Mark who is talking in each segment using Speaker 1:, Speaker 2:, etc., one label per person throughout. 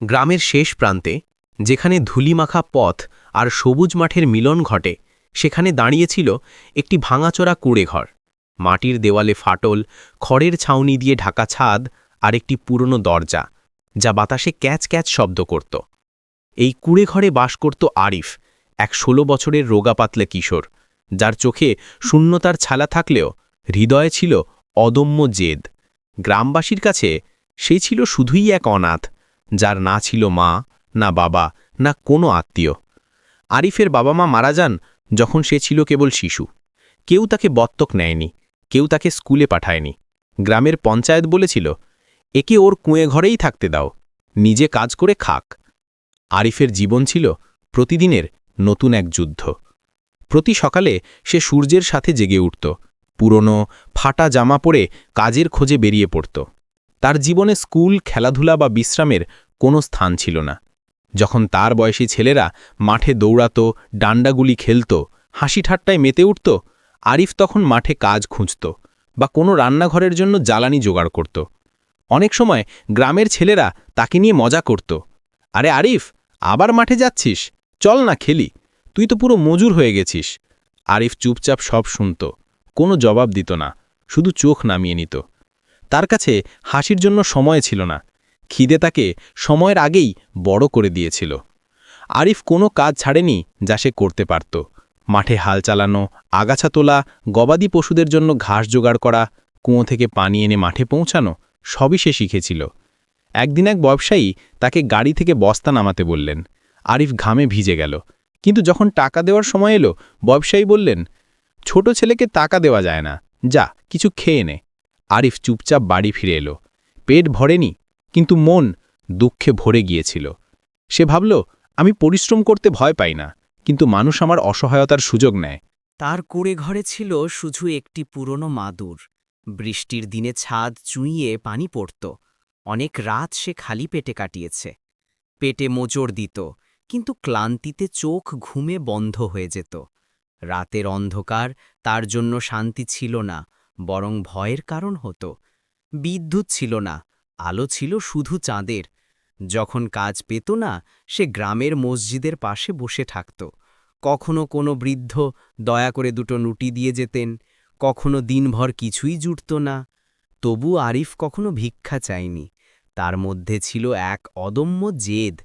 Speaker 1: গ্রামের শেষ প্রান্তে, যেখানে ধুলিমাখা পথ আর সবুজ মাঠের মিলন ঘটে, সেখানে দাঁড়িয়েছিল একটি ভাঙাচোরা কুঁড়েঘর। মাটির দেওয়ালে ফাটল, খড়ের ছাউনি দিয়ে ঢাকা ছাদ আর একটি পুরনো দরজা, যা বাতাসে ক্যাচ ক্যাচ শব্দ করত। এই কুঁড়েঘরে বাস করত আরিফ, এক ষোলো বছরের রোগাপাতলে কিশোর, যার চোখে শূন্যতার ছালা থাকলেও হৃদয়ে ছিল অদম্য জেদ। গ্রামবাসীর কাছে সে ছিল শুধুই এক অনাথ যার না ছিল মা, না বাবা, না কোনো আত্মীয়। আরিফের বাবা মা মারা যান যখন সে ছিল কেবল শিশু। কেউ তাকে বত্তক নেয়নি, কেউ তাকে স্কুলে পাঠায়নি। গ্রামের পঞ্চায়েত বলেছিল, একে ওর কুঁয়ে ঘরেই থাকতে দাও, নিজে কাজ করে খাক। আরিফের জীবন ছিল প্রতিদিনের নতুন এক যুদ্ধ। প্রতি সকালে সে সূর্যের সাথে জেগে উঠত, পুরনো, ফাটা জামা পরে কাজের খোঁজে বেরিয়ে পড়ত। তার জীবনে স্কুল, খেলাধুলা বা বিশ্রামের কোনো স্থান ছিল না। যখন তার বয়সী ছেলেরা মাঠে দৌড়াত, ডান্ডাগুলি খেলত, হাসি ঠাট্টায় মেতে উঠত, আরিফ তখন মাঠে কাজ খুঁজত বা কোনো রান্নাঘরের জন্য জ্বালানি জোগাড় করত। অনেক সময় গ্রামের ছেলেরা তাকে নিয়ে মজা করত। আরে আরিফ, আবার মাঠে যাচ্ছিস? চল না খেলি, তুই তো পুরো মজুর হয়ে গেছিস। আরিফ চুপচাপ সব শুনত, কোনো জবাব দিত না, শুধু চোখ নামিয়ে নিত। তার কাছে হাসির জন্য সময় ছিল না। খিদে তাকে সময়ের আগেই বড় করে দিয়েছিল। আরিফ কোনো কাজ ছাড়েনি যা সে করতে পারত। মাঠে হাল চালানো, আগাছা তোলা, গবাদি পশুদের জন্য ঘাস জোগাড় করা, কুঁয়ো থেকে পানি এনে মাঠে পৌঁছানো, সবই সে শিখেছিল। একদিন এক ব্যবসায়ী তাকে গাড়ি থেকে বস্তা নামাতে বললেন। আরিফ ঘামে ভিজে গেল। কিন্তু যখন টাকা দেওয়ার সময় এলো, ব্যবসায়ী বললেন, ছোট ছেলেকে টাকা দেওয়া যায় না। যা, কিছু খেয়ে নে। আরিফ চুপচাপ বাড়ি ফিরে এলো। পেট ভরেনি, কিন্তু মন দুঃখে ভরে গিয়েছিল। সে ভাবল, আমি পরিশ্রম করতে ভয় পাই না, কিন্তু মানুষ আমার অসহায়তার সুযোগ নেয়।
Speaker 2: তার কুড়ে ঘরে ছিল শুধু একটি পুরনো মাদুর। বৃষ্টির দিনে ছাদ চুঁইয়ে পানি পড়ত। অনেক রাত সে খালি পেটে কাটিয়েছে। পেটে মোচড় দিত, কিন্তু ক্লান্তিতে চোখ ঘুমে বন্ধ হয়ে যেত। রাতের অন্ধকার তার জন্য শান্তি ছিল না বরং ভয়ের কারণ হতো। বিদ্যুৎ ছিল না, আলো ছিল শুধু চাঁদের। যখন কাজ পেত না, সে গ্রামের মসজিদের পাশে বসে থাকত। কখনো কোনো বৃদ্ধ দয়া করে দুটো নুটি দিয়ে যেতেন, কখনো দিনভর কিছুই জুটত না। তবু আরিফ কখনো ভিক্ষা চায়নি। তার মধ্যে ছিল এক অদম্য জেদ,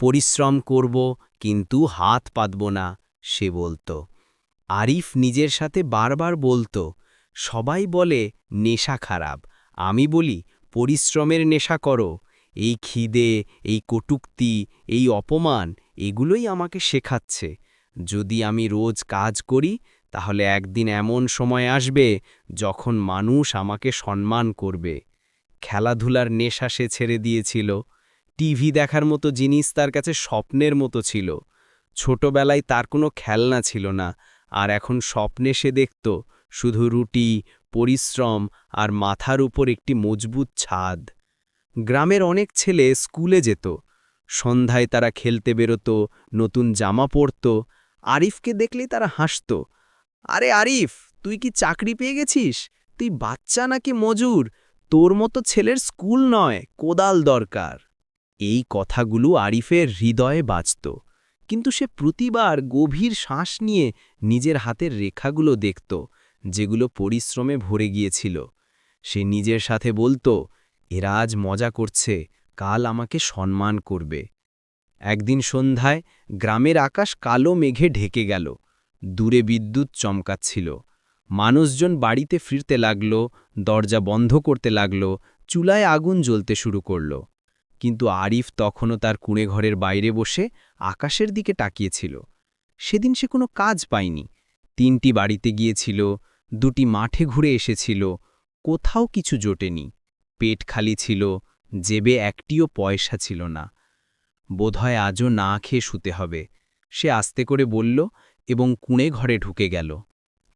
Speaker 2: পরিশ্রম করব কিন্তু হাত পাতব না, সে বলতো। আরিফ নিজের সাথে বারবার বলতো সবাই বলে, নেশা খারাপ। আমি বলি, পরিশ্রমের নেশা করো। এই খিদে, এই কটুক্তি, এই অপমান, এগুলোই আমাকে শেখাচ্ছে। যদি আমি রোজ কাজ করি, তাহলে একদিন এমন সময় আসবে যখন মানুষ আমাকে সম্মান করবে। খেলাধুলার নেশা সে ছেড়ে দিয়েছিল। টিভি দেখার মতো জিনিস তার কাছে স্বপ্নের মতো ছিল। ছোটবেলায় তার কোনো খেলনা ছিল না। আর এখন স্বপ্নে সে দেখত শুধু রুটি, পরিশ্রম আর মাথার উপর একটি মজবুত ছাদ। গ্রামের অনেক ছেলে স্কুলে যেত। সন্ধ্যায় তারা খেলতে বেরোত, নতুন জামা পরত, আরিফকে দেখলেই তারা হাসত। আরে আরিফ, তুই কি চাকরি পেয়ে গেছিস? তুই বাচ্চা নাকি মজুর? তোর মতো ছেলের স্কুল নয়, কোদাল দরকার। এই কথাগুলো আরিফের হৃদয়ে বাঁচত কিন্তু সে প্রতিবার গভীর শ্বাস নিয়ে নিজের হাতের রেখাগুলো দেখত। যেগুলো পরিশ্রমে ভরে গিয়েছিল। সে নিজের সাথে বলতো, এরা আজ মজা করছে, কাল আমাকে সম্মান করবে। একদিন সন্ধ্যায় গ্রামের আকাশ কালো মেঘে ঢেকে গেল। দূরে বিদ্যুৎ চমকাচ্ছিল। মানুষজন বাড়িতে ফিরতে লাগল, দরজা বন্ধ করতে লাগল, চুলায় আগুন জ্বলতে শুরু করল। কিন্তু আরিফ তখনও তার কুঁড়ে ঘরের বাইরে বসে আকাশের দিকে তাকিয়েছিল। সেদিন সে কোনো কাজ পায়নি। তিনটি বাড়িতে গিয়েছিল দুটি মাঠে ঘুরে এসেছিল, কোথাও কিছু জোটেনি। পেট খালি ছিল, জেবে একটিও পয়সা ছিল না। বোধহয় আজও না খেয়ে শুতে হবে। সে আস্তে করে বলল এবং কুঁড়ে ঘরে ঢুকে গেল।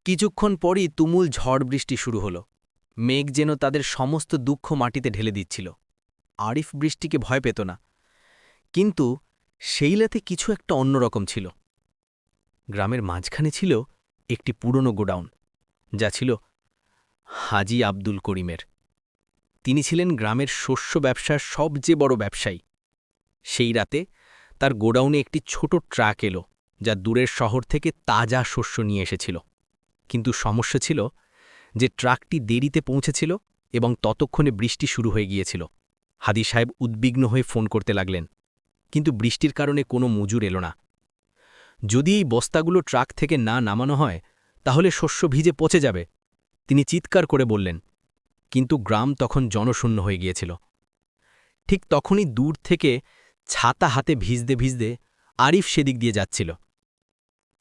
Speaker 2: কিছুক্ষণ পরই তুমুল ঝড় বৃষ্টি শুরু হলো। মেঘ যেন তাদের সমস্ত দুঃখ মাটিতে ঢেলে দিচ্ছিল। আরিফ বৃষ্টিকে ভয় পেত না। কিন্তু সেইলাতে কিছু একটা অন্যরকম ছিল। গ্রামের মাঝখানে ছিল একটি পুরনো গোডাউন। যা ছিল হাজি আব্দুল করিমের। তিনি ছিলেন গ্রামের শস্য ব্যবসার সবচেয়ে বড় ব্যবসায়ী।
Speaker 3: সেই রাতে তার গোডাউনে একটি ছোট ট্রাক এলো, যা দূরের শহর থেকে তাজা শস্য নিয়ে এসেছিল। কিন্তু সমস্যা ছিল যে ট্রাকটি দেরিতে পৌঁছেছিল এবং ততক্ষণে বৃষ্টি শুরু হয়ে গিয়েছিল। হাদি সাহেব উদ্বিগ্ন হয়ে ফোন করতে লাগলেন, কিন্তু বৃষ্টির কারণে কোনো মজুর এলো না। যদি এই বস্তাগুলো ট্রাক থেকে না নামানো হয় তাহলে শস্য ভিজে পচে যাবে। তিনি চিৎকার করে বললেন, কিন্তু গ্রাম তখন জনশূন্য হয়ে গিয়েছিল। ঠিক তখনই দূর থেকে ছাতা হাতে ভিজতে ভিজতে আরিফ সেদিক দিয়ে যাচ্ছিল।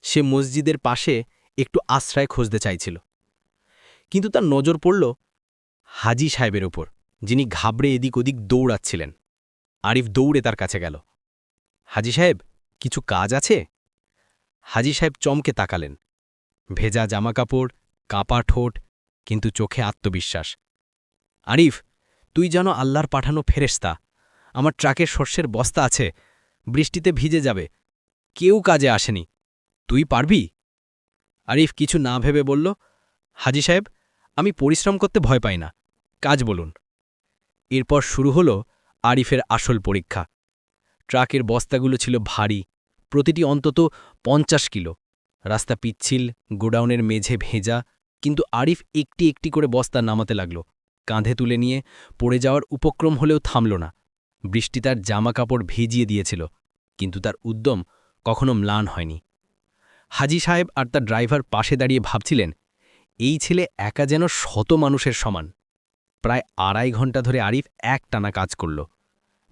Speaker 3: সে মসজিদের পাশে একটু আশ্রয় খুঁজতে চাইছিল। কিন্তু তার নজর পড়ল হাজি সাহেবের ওপর যিনি ঘাবড়ে এদিক ওদিক দৌড়াচ্ছিলেন। আরিফ দৌড়ে তার কাছে গেল। হাজি সাহেব, কিছু কাজ আছে? হাজি সাহেব চমকে তাকালেন। ভেজা জামাকাপড়, কাঁপা ঠোঁট, কিন্তু চোখে আত্মবিশ্বাস। আরিফ, তুই যেন আল্লাহর পাঠানো ফেরেস্তা আমার ট্রাকের শস্যের বস্তা আছে, বৃষ্টিতে ভিজে যাবে। কেউ কাজে আসেনি। তুই পারবি? আরিফ কিছু না ভেবে বলল, হাজি সাহেব, আমি পরিশ্রম করতে ভয় পাই না। কাজ বলুন। এরপর শুরু হলো আরিফের আসল পরীক্ষা। ট্রাকের বস্তাগুলো ছিল ভারী, প্রতিটি অন্তত পঞ্চাশ কিলো। রাস্তা পিচ্ছিল, গোডাউনের মেঝে ভেজা, কিন্তু আরিফ একটি একটি করে বস্তা নামাতে লাগল। কাঁধে তুলে নিয়ে পড়ে যাওয়ার উপক্রম হলেও থামল না। বৃষ্টি তার জামাকাপড় ভিজিয়ে দিয়েছিল, কিন্তু তার উদ্যম কখনো ম্লান হয়নি। হাজি সাহেব আর তার ড্রাইভার পাশে দাঁড়িয়ে ভাবছিলেন, এই ছেলে একা যেন শত মানুষের সমান। প্রায় আড়াই ঘণ্টা ধরে আরিফ এক টানা কাজ করল।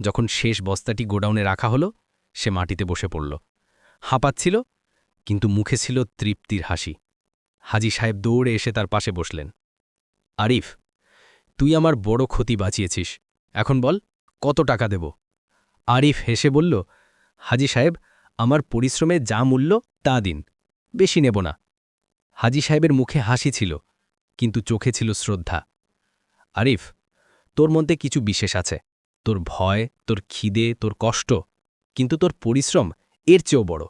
Speaker 3: যখন শেষ বস্তাটি গোডাউনে রাখা হলো, সে মাটিতে বসে পড়ল। হাঁপাচ্ছিল কিন্তু মুখে ছিল তৃপ্তির হাসি। হাজি সাহেব দৌড়ে এসে তার পাশে বসলেন। আরিফ, তুই আমার বড় ক্ষতি বাঁচিয়েছিস। এখন বল, কত টাকা দেব? আরিফ হেসে বলল, হাজি সাহেব, আমার পরিশ্রমে যা মূল্য, তা দিন। বেশি নেব না। হাজি সাহেবের মুখে হাসি ছিল, কিন্তু চোখে ছিল শ্রদ্ধা। আরিফ, তোর মধ্যে কিছু বিশেষ আছে। তোর ভয়, তোর খিদে, তোর কষ্ট, কিন্তু তোর পরিশ্রম এর চেয়েও বড়।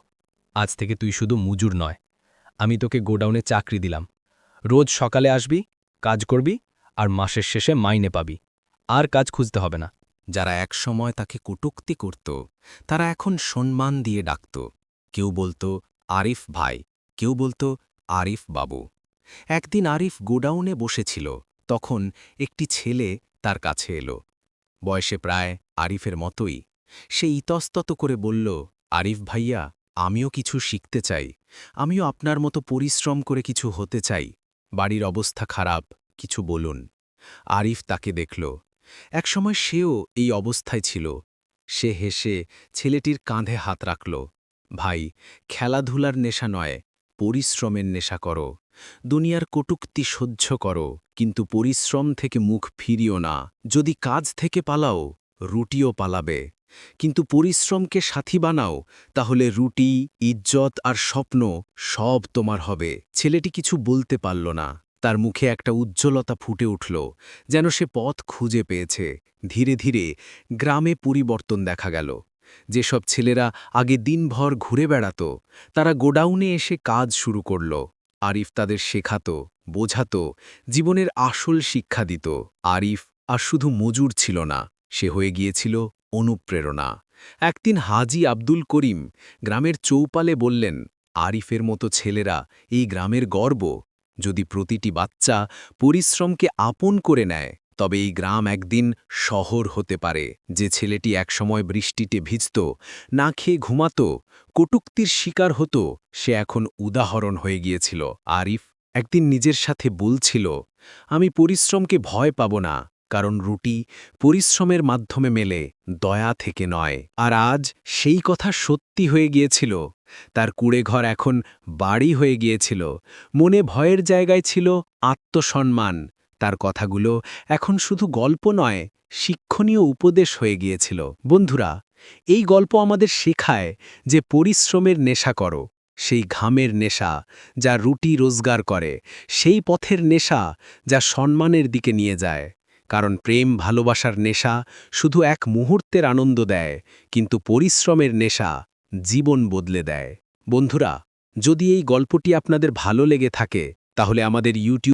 Speaker 3: আজ থেকে তুই শুধু মুজুর নয়। আমি তোকে গোডাউনে চাকরি দিলাম। রোজ সকালে আসবি, কাজ করবি আর মাসের শেষে মাইনে পাবি। আর কাজ খুঁজতে হবে না।
Speaker 4: যারা একসময় তাকে কটুক্তি করত, তারা এখন সম্মান দিয়ে ডাকত। কেউ বলতো, আরিফ ভাই। কেউ বলতো, আরিফ বাবু। একদিন আরিফ গোডাউনে বসেছিল। তখন একটি ছেলে তার কাছে এলো। বয়সে প্রায় আরিফের মতোই। সে ইতস্তত করে বলল, আরিফ ভাইয়া আমিও কিছু শিখতে চাই। আমিও আপনার মতো পরিশ্রম করে কিছু হতে চাই। বাড়ির অবস্থা খারাপ, কিছু বলুন। আরিফ তাকে দেখল। একসময় সেও এই অবস্থায় ছিল। সে হেসে ছেলেটির কাঁধে হাত রাখল। ভাই, খেলাধুলার নেশা নয়, পরিশ্রমের নেশা করো। দুনিয়ার কটুক্তি সহ্য করো, কিন্তু পরিশ্রম থেকে মুখ ফিরিও না। যদি কাজ থেকে পালাও, রুটিও পালাবে। কিন্তু পরিশ্রমকে সাথী বানাও, তাহলে রুটি, ইজ্জত আর স্বপ্ন সব তোমার হবে। ছেলেটি কিছু বলতে পারল না। তার মুখে একটা উজ্জ্বলতা ফুটে উঠল, যেন সে পথ খুঁজে পেয়েছে। ধীরে ধীরে গ্রামে পরিবর্তন দেখা গেল। যেসব ছেলেরা আগে দিনভর ঘুরে বেড়াত, তারা গোডাউনে এসে কাজ শুরু করল। আরিফ তাদের শেখাত, বোঝাত, জীবনের আসল শিক্ষা দিত। আরিফ আর শুধু মজুর ছিল না, সে হয়ে গিয়েছিল অনুপ্রেরণা। একদিন হাজি আব্দুল করিম গ্রামের চৌপালে বললেন, আরিফের মতো ছেলেরা এই গ্রামের গর্ব। যদি প্রতিটি বাচ্চা পরিশ্রমকে আপন করে নেয়, তবে এই গ্রাম একদিন শহর হতে পারে। যে ছেলেটি একসময় বৃষ্টিতে ভিজত, না খেয়ে ঘুমাত, কটুক্তির শিকার হতো, সে এখন উদাহরণ হয়ে গিয়েছিল। আরিফ একদিন নিজের সাথে বলছিল, আমি পরিশ্রমকে ভয় পাব না। কারণ রুটি পরিশ্রমের মাধ্যমে মেলে, দয়া থেকে নয়। আর আজ সেই কথা সত্যি হয়ে গিয়েছিল। তার কুড়েঘর এখন বাড়ি হয়ে গিয়েছিল। মনে ভয়ের জায়গায় ছিল আত্মসম্মান। তার কথাগুলো এখন শুধু গল্প নয়, শিক্ষণীয় উপদেশ হয়ে গিয়েছিল। বন্ধুরা, এই গল্প আমাদের শেখায় যে পরিশ্রমের নেশা করো। সেই ঘামের নেশা যা রুটি রোজগার করে। সেই পথের নেশা যা সম্মানের দিকে নিয়ে যায়। কারণ প্রেম ভালোবাসার নেশা শুধু এক মুহূর্তের আনন্দ দেয়, কিন্তু পরিশ্রমের নেশা জীবন বদলে দেয়। বন্ধুরা, যদি এই গল্পটি আপনাদের ভালো লেগে থাকে, তাহলে আমাদের ইউটিউব